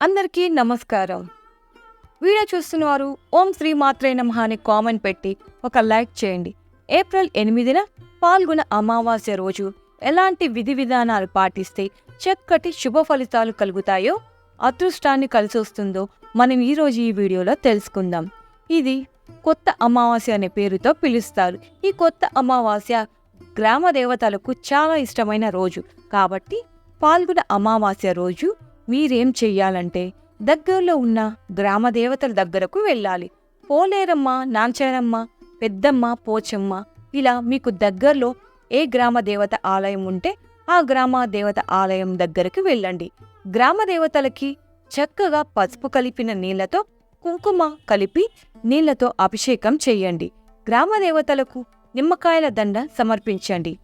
అందరికీ నమస్కారం. వీడియో చూస్తున్నవారు ఓం శ్రీ మాత్రే నమః అని కామెంట్ పెట్టి ఒక లైక్ చేయండి. ఏప్రిల్ ఎనిమిదిన పాల్గొన అమావాస్య రోజు ఎలాంటి విధి విధానాలు పాటిస్తే చక్కటి శుభ ఫలితాలు కలుగుతాయో అదృష్టాన్ని కలిసి వస్తుందో మనం ఈరోజు ఈ వీడియోలో తెలుసుకుందాం. ఇది కొత్త అమావాస్య అనే పేరుతో పిలుస్తారు. ఈ కొత్త అమావాస్య గ్రామ దేవతలకు చాలా ఇష్టమైన రోజు. కాబట్టి పాల్గొన అమావాస్య రోజు మీరేం చెయ్యాలంటే దగ్గరలో ఉన్న గ్రామ దేవతల దగ్గరకు వెళ్ళాలి. పోలేరమ్మ నాంచారమ్మ పెద్దమ్మ పోచమ్మ ఇలా మీకు దగ్గరలో ఏ గ్రామ దేవత ఆలయం ఉంటే ఆ గ్రామ దేవత ఆలయం దగ్గరకు వెళ్ళండి. గ్రామ దేవతలకి చక్కగా పసుపు కలిపిన నీళ్ళతో కుంకుమ కలిపి నీళ్ళతో అభిషేకం చెయ్యండి గ్రామ దేవతలకు నిమ్మకాయల దండ సమర్పించండి.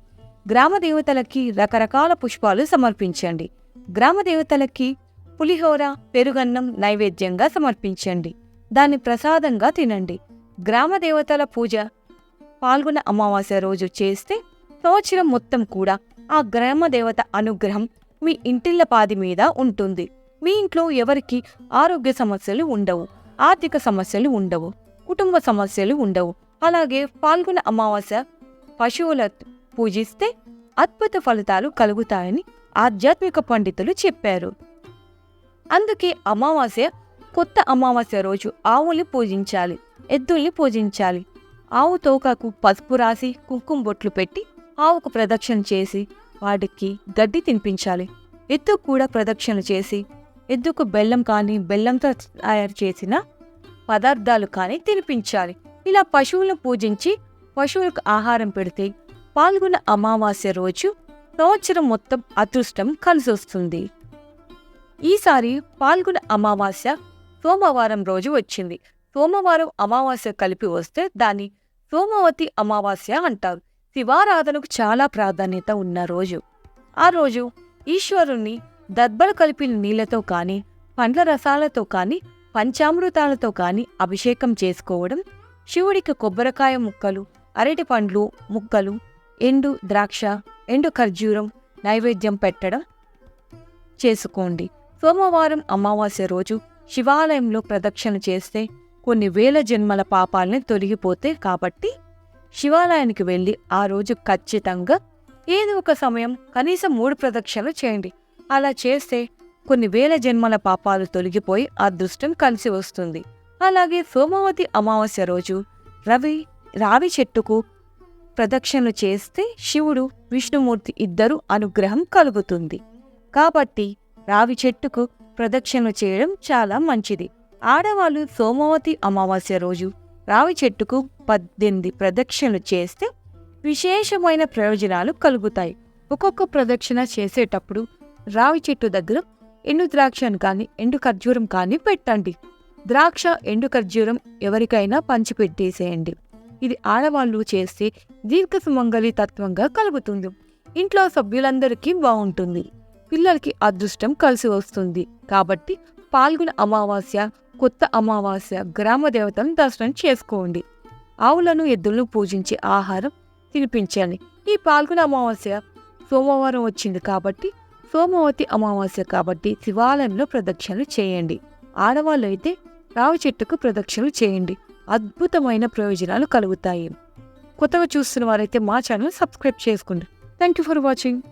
గ్రామ దేవతలకి రకరకాల పుష్పాలు సమర్పించండి. గ్రామ దేవతలకి పులిహోర పెరుగన్నం నైవేద్యంగా సమర్పించండి. దాన్ని ప్రసాదంగా తినండి. గ్రామ దేవతల పూజ పాల్గొన అమావాస్య రోజు చేస్తే సంవత్సరం మొత్తం కూడా ఆ గ్రామ దేవత అనుగ్రహం మీ ఇంటిళ్ళ పాది మీద ఉంటుంది. మీ ఇంట్లో ఎవరికి ఆరోగ్య సమస్యలు ఉండవు ఆర్థిక సమస్యలు ఉండవు కుటుంబ సమస్యలు ఉండవు. అలాగే పాల్గొన అమావాస్య పశువుల పూజిస్తే అద్భుత ఫలితాలు కలుగుతాయని ఆధ్యాత్మిక పండితులు చెప్పారు. అందుకే అమావాస్య కొత్త అమావాస్య రోజు ఆవుల్ని పూజించాలి ఎద్దుల్ని పూజించాలి. ఆవు తోకకు పసుపు రాసి కుంకుమ బొట్లు పెట్టి ఆవుకు ప్రదక్షిణ చేసి వాటికి గడ్డి తినిపించాలి. ఎద్దు కూడా ప్రదక్షిణ చేసి ఎద్దుకు బెల్లం కానీ బెల్లంతో తయారు చేసిన పదార్థాలు కానీ తినిపించాలి. ఇలా పశువులను పూజించి పశువులకు ఆహారం పెడితే పాల్గొన్న అమావాస్య రోజు సంవత్సరం మొత్తం అదృష్టం కలిసొస్తుంది. ఈసారి పాల్గొన అమావాస్య సోమవారం రోజు వచ్చింది. సోమవారం అమావాస్య కలిపి వస్తే దాన్ని సోమవతి అమావాస్య అంటారు. శివారాధనకు చాలా ప్రాధాన్యత ఉన్న రోజు. ఆ రోజు ఈశ్వరుణ్ణి దర్బలు కలిపిన నీళ్ళతో కానీ పండ్ల రసాలతో కానీ పంచామృతాలతో కానీ అభిషేకం చేసుకోవడం శివుడికి కొబ్బరికాయ ముక్కలు అరటి పండ్లు ముక్కలు ఎండు ద్రాక్ష ఎండు ఖర్జూరం నైవేద్యం పెట్టడం చేసుకోండి. సోమవారం అమావాస్య రోజు శివాలయంలో ప్రదక్షిణ చేస్తే కొన్ని వేల జన్మల పాపాలని తొలగిపోతే కాబట్టి శివాలయానికి వెళ్ళి ఆ రోజు ఖచ్చితంగా ఏదో ఒక సమయం కనీసం మూడు ప్రదక్షిణలు చేయండి. అలా చేస్తే కొన్ని వేల జన్మల పాపాలు తొలగిపోయి అదృష్టం కలిసి వస్తుంది. అలాగే సోమవతి అమావాస్య రోజు రవి రావి చెట్టుకు ప్రదక్షిణలు చేస్తే శివుడు విష్ణుమూర్తి ఇద్దరు అనుగ్రహం కలుగుతుంది. కాబట్టి రావి చెట్టుకు ప్రదక్షిణలు చేయడం చాలా మంచిది. ఆడవాళ్ళు సోమవతి అమావాస్య రోజు రావి చెట్టుకు పద్దెనిమిది ప్రదక్షిణలు చేస్తే విశేషమైన ప్రయోజనాలు కలుగుతాయి. ఒక్కొక్క ప్రదక్షిణ చేసేటప్పుడు రావి చెట్టు దగ్గర ఎండు ద్రాక్షను కానీ ఎండు ఖర్జూరం కానీ పెట్టండి. ద్రాక్ష ఎండు ఖర్జూరం ఎవరికైనా పంచిపెట్టేసేయండి. ఇది ఆడవాళ్ళు చేస్తే దీర్ఘ సుమంగళి తత్వంగా కలుగుతుంది. ఇంట్లో సభ్యులందరికీ బాగుంటుంది. పిల్లలకి అదృష్టం కలిసి వస్తుంది. కాబట్టి పాల్గొన అమావాస్య కొత్త అమావాస్య గ్రామ దేవతను దర్శనం చేసుకోండి. ఆవులను ఎద్దులను పూజించే ఆహారం తినిపించాలి ఈ పాల్గొన అమావాస్య సోమవారం వచ్చింది కాబట్టి సోమవతి అమావాస్య కాబట్టి శివాలయంలో ప్రదక్షిణలు చేయండి. ఆడవాళ్ళు అయితే రావి చెట్టుకు ప్రదక్షిణలు చేయండి. అద్భుతమైన ప్రయోజనాలు కలుగుతాయి. కొత్తగా చూస్తున్న వారైతే మా ఛానల్ సబ్స్క్రైబ్ చేసుకోండి. Thank you for watching